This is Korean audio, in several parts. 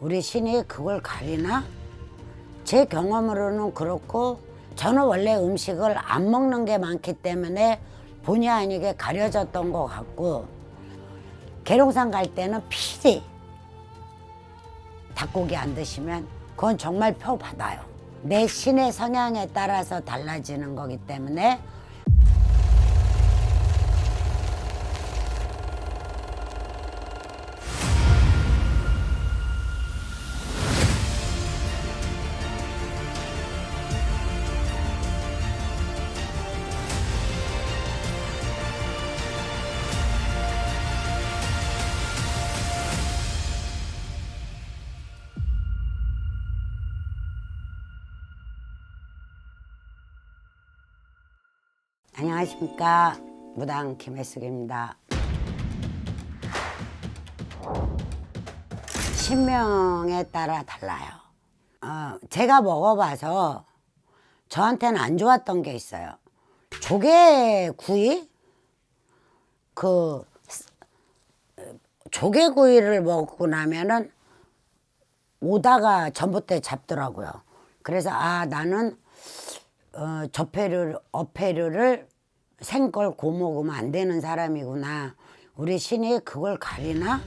우리 신이 그걸 가리나? 제 경험으로는 그렇고 저는 원래 음식을 안 먹는 게 많기 때문에 본의 아니게 가려졌던 것 같고 계룡산 갈 때는 필히 닭고기 안 드시면 그건 정말 표 받아요. 내 신의 성향에 따라서 달라지는 거기 때문에 안녕하십니까 무당 김혜숙입니다. 신명에 따라 달라요. 어, 제가 먹어봐서 저한테는 안 좋았던 게 있어요. 조개구이 그 조개구이를 먹고 나면은 오다가 전봇대 잡더라고요. 그래서 아 나는 어, 저폐를 어폐류를 생걸 고먹으면 안 되는 사람이구나. 우리 신이 그걸 가리나?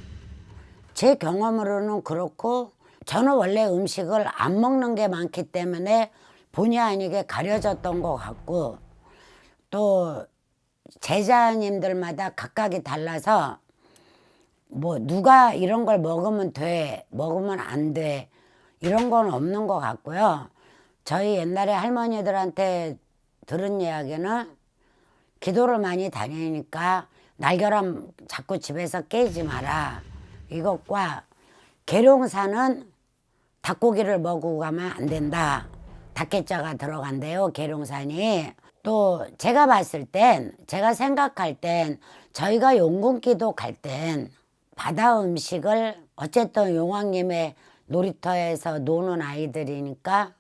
제 경험으로는 그렇고 저는 원래 음식을 안 먹는 게 많기 때문에 본의 아니게 가려졌던 것 같고 또 제자님들마다 각각이 달라서 뭐 누가 이런 걸 먹으면 돼 먹으면 안 돼 이런 건 없는 것 같고요 저희 옛날에 할머니들한테 들은 이야기는 기도를 많이 다니니까 날결함 자꾸 집에서 깨지 마라. 이것과 계룡사는 닭고기를 먹고 가면 안 된다. 닭개자가 들어간대요 계룡산이. 또 제가 봤을 땐 제가 생각할 땐 저희가 용궁기도 갈 땐 바다 음식을 어쨌든 용왕님의 놀이터에서 노는 아이들이니까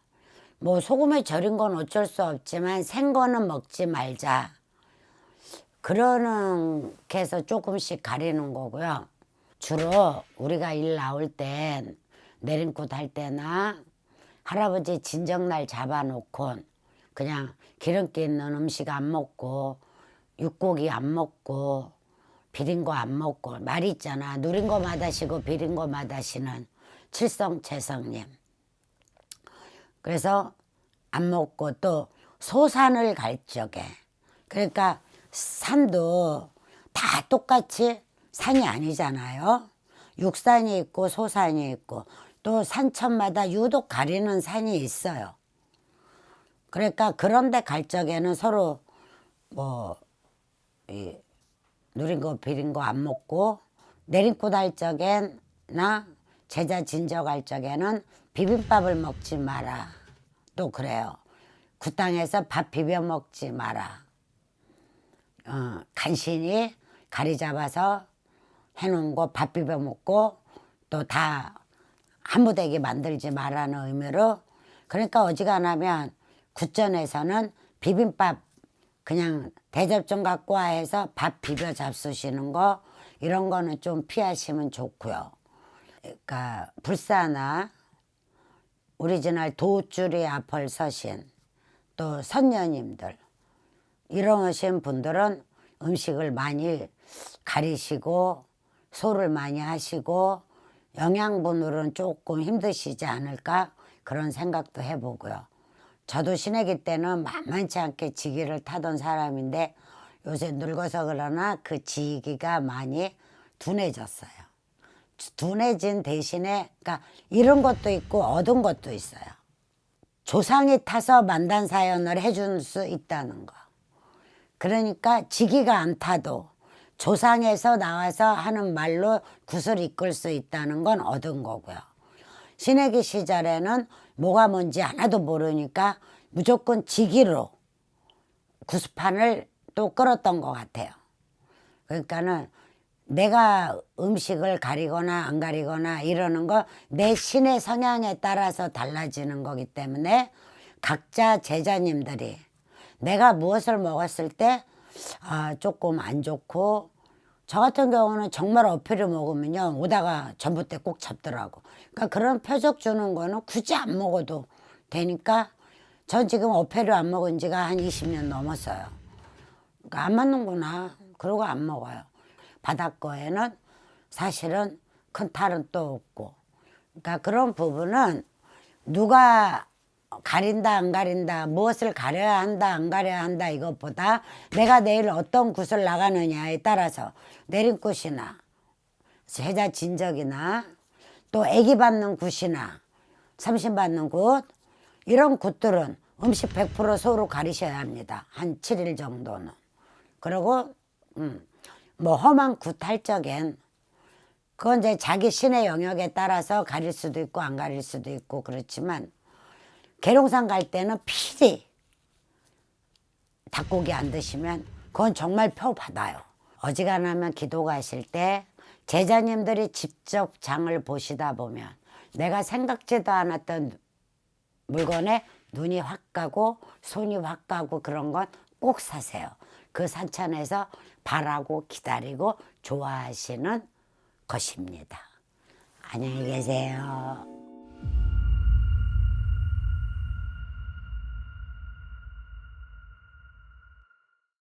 뭐 소금에 절인 건 어쩔 수 없지만 생 거는 먹지 말자. 그러는 게서 조금씩 가리는 거고요. 주로 우리가 일 나올 땐 내림꽃 할 때나 할아버지 진정날 잡아놓고 그냥 기름기 있는 음식 안 먹고 육고기 안 먹고 비린 거 안 먹고 말 있잖아 누린 거 맛하시고 비린 거 맛하시는 칠성 채성님 그래서 안 먹고 또 소산을 갈 적에 그러니까 산도 다 똑같이 산이 아니잖아요. 육산이 있고 소산이 있고 또 산천마다 유독 가리는 산이 있어요. 그러니까 그런데 갈 적에는 서로 뭐 이, 누린 거 비린 거 안 먹고 내림꽃 할 적에나 제자 진저 갈 적에는 비빔밥을 먹지 마라. 또 그래요. 그 땅에서 밥 비벼 먹지 마라. 어, 간신히 가리 잡아서 해놓은 거 밥 비벼 먹고 또 다 한무대기 만들지 말라는 의미로 그러니까 어지간하면 구전에서는 비빔밥 그냥 대접 좀 갖고 와 해서 밥 비벼 잡수시는 거 이런 거는 좀 피하시면 좋고요. 그러니까 불사나 오리지널 도줄이 앞을 서신 또 선녀님들 이러신 분들은 음식을 많이 가리시고 소를 많이 하시고 영양분으로는 조금 힘드시지 않을까 그런 생각도 해보고요. 저도 신애기 때는 만만치 않게 지기를 타던 사람인데 요새 늙어서 그러나 그 지기가 많이 둔해졌어요. 둔해진 대신에 그러니까 잃은 것도 있고 얻은 것도 있어요. 조상이 타서 만단 사연을 해줄 수 있다는 거. 그러니까 지기가 안 타도 조상에서 나와서 하는 말로 굿을 이끌 수 있다는 건 얻은 거고요. 신애기 시절에는 뭐가 뭔지 하나도 모르니까 무조건 지기로 구스판을 또 끌었던 것 같아요. 그러니까는 내가 음식을 가리거나 안 가리거나 이러는 거 내 신의 성향에 따라서 달라지는 거기 때문에 각자 제자님들이 내가 무엇을 먹었을 때 아, 조금 안 좋고 저 같은 경우는 정말 어필을 먹으면요 오다가 전봇대 꼭 잡더라고 그러니까 그런 표적 주는 거는 굳이 안 먹어도 되니까 전 지금 어패를 안 먹은 지가 한 20년 넘었어요. 그러니까 안 맞는구나. 그러고 안 먹어요. 바닥 거에는 사실은 큰 탈은 또 없고. 그러니까 그런 부분은 누가 가린다 안 가린다 무엇을 가려야 한다 안 가려야 한다 이것보다 내가 내일 어떤 굿을 나가느냐에 따라서 내림굿이나 세자 진적이나 또 애기 받는 굿이나 삼신 받는 굿 이런 굿들은 음식 100% 소로 가리셔야 합니다. 한 7일 정도는. 그리고 음, 뭐 험한 굿할 적엔 그건 이제 자기 신의 영역에 따라서 가릴 수도 있고 안 가릴 수도 있고 그렇지만 계룡산 갈 때는 필히 닭고기 안 드시면 그건 정말 표 받아요. 어지간하면 기도 가실 때 제자님들이 직접 장을 보시다 보면 내가 생각지도 않았던 물건에 눈이 확 가고 손이 확 가고 그런 건 꼭 사세요. 그 산천에서 바라고 기다리고 좋아하시는 것입니다. 안녕히 계세요.